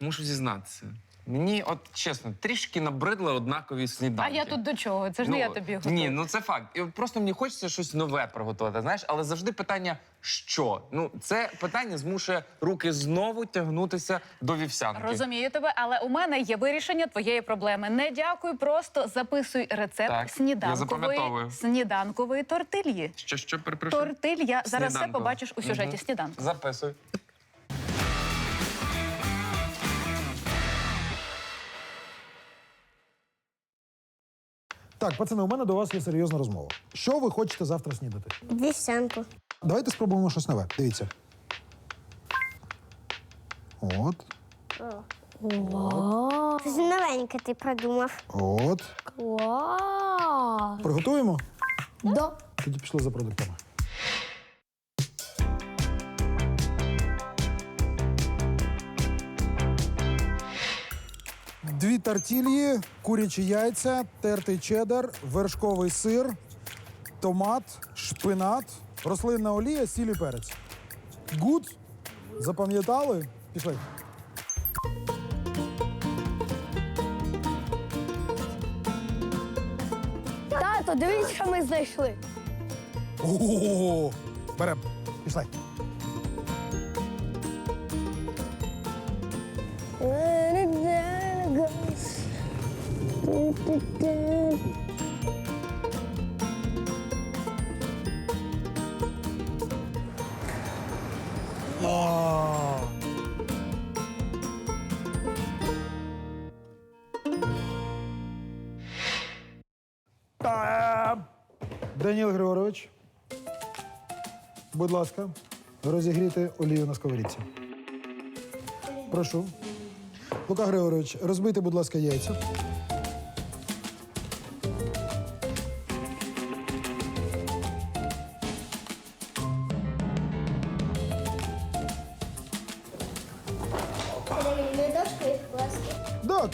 Мушу зізнатися. Мені, от чесно, трішки набридли однакові А я тут до чого? Це ж не я тобі готую. Ні, ну це факт. І просто мені хочеться щось нове приготувати, знаєш, але завжди питання, що? Ну, це питання змушує руки знову тягнутися до вівсянки. Розумію тебе, але у мене є вирішення твоєї проблеми. Не дякую, просто записуй рецепт Так, я сніданкової запам'ятовую. сніданкової тортильї. Що, що, перепрошую? Тортилья. Зараз все Сніданкова. побачиш у сюжеті сніданку. Записуй. Так, пацани, у мене до вас є серйозна розмова. Що ви хочете завтра снідати? Вівсянку. Давайте спробуємо щось нове. Дивіться. От, Щось новеньке ти придумав. от. Клас! Приготуємо? Да. Тоді пішли за продуктами. Дві тортильї, курячі яйця, тертий чеддер, вершковий сир, томат, шпинат, рослинна олія, сіль і перець. Гуд. Запам'ятали? Пішли. Тато, дивись, що ми знайшли. Ого! Берем. Пішли. Даніл Григорович, будь ласка, розігрійте олію на сковорідці. Прошу. Лука Григорович, розбийте, будь ласка, яйця. Так.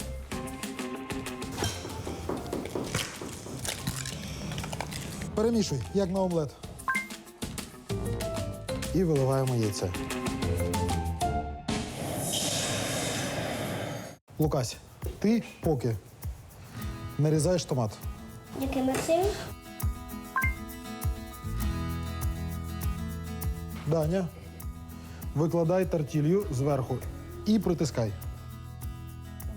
Перемішуй, як на омлет. І виливаємо яйце. Лукась, ти поки нарізаєш томат. Який Максим? Даня, викладай тортілью зверху і притискай.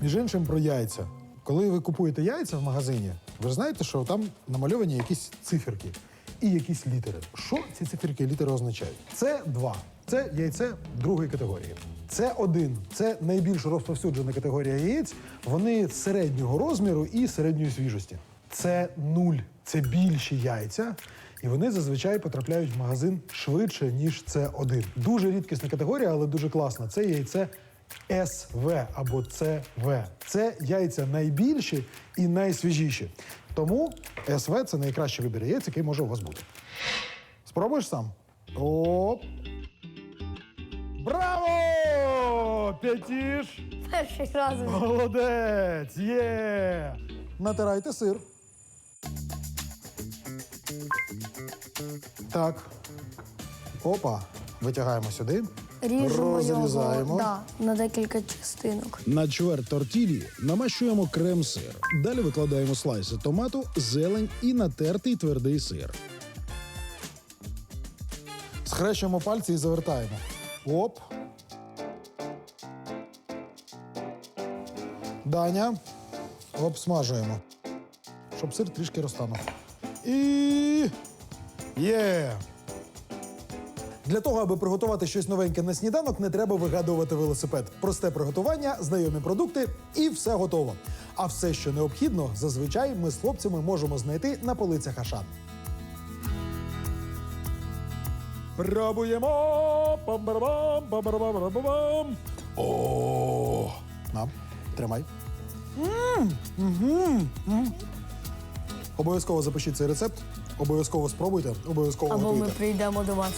Між іншим про яйця. Коли ви купуєте яйця в магазині, ви ж знаєте, що там намальовані якісь циферки і якісь літери. Що ці циферки і літери означають? Це два. Це яйце другої категорії. Це один. Це найбільш розповсюджена категорія яєць. Вони середнього розміру і середньої свіжості. Це нуль. Це більші яйця, і вони зазвичай потрапляють в магазин швидше, ніж це один. Дуже рідкісна категорія, але дуже класна. Це яйце СВ або ЦВ. Це яйця найбільші і найсвіжіші. Тому СВ це найкращий вибір яєць, який може у вас бути. Спробуєш сам? Оп! Браво! П'ятіш! Перший раз. Молодець! Є! Натирайте сир. Так. Опа. Витягаємо сюди. Ріжемо Розрізаємо. його да, на декілька частинок. На чверть тортілі намащуємо крем-сир. Далі викладаємо слайси томату, зелень і натертий твердий сир. Схрещуємо пальці і завертаємо. Оп. Даня. Обсмажуємо. Щоб сир трішки розтанув. І. Є. Для того, аби приготувати щось новеньке на сніданок, не треба вигадувати велосипед. Просте приготування, знайомі продукти і все готово. А все, що необхідно, зазвичай ми з хлопцями можемо знайти на полицях Ашан. Пробуємо. Пам-барабам, пам-барабам-барабам. О, на, тримай. Обов'язково запишіть цей рецепт, обов'язково спробуйте, обов'язково Або ми готуйте. прийдемо до вас.